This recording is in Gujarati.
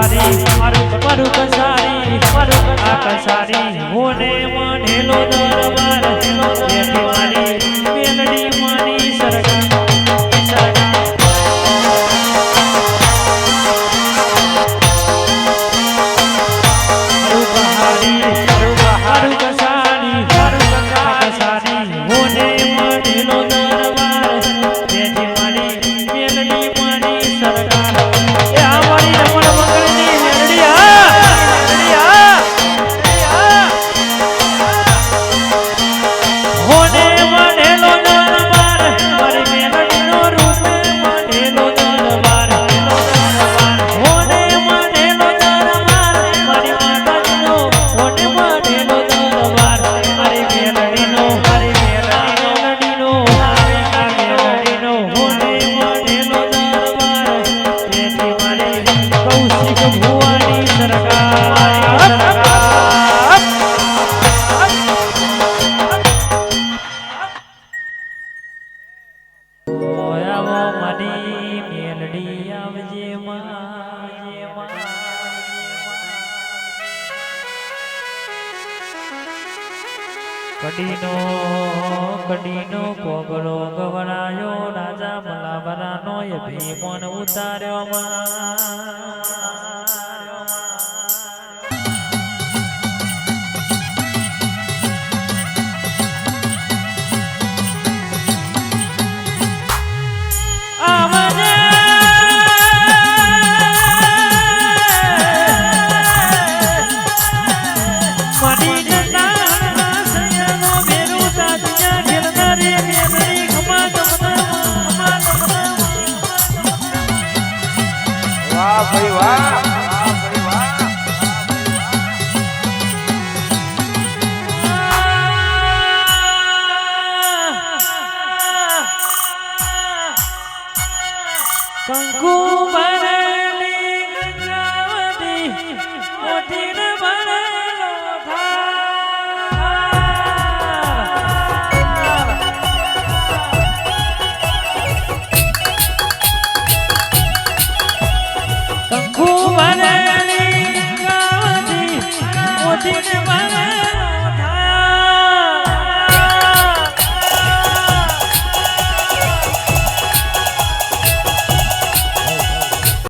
કસારી મારું મારું કસારી મારું આ કસારી. હોને માનેલો દરબાર બેઠી મારી મેલડી મારી સરગા Thank you. આવો મારી મેલડી આવજે માં. કડીનો કડીનો કોગળો ગવરાયો રાજા મલાવરાનો એ ભીમોન ઉતાર્યો માં. વાહ ભાઈ વાહ કંકુ 我的妈妈。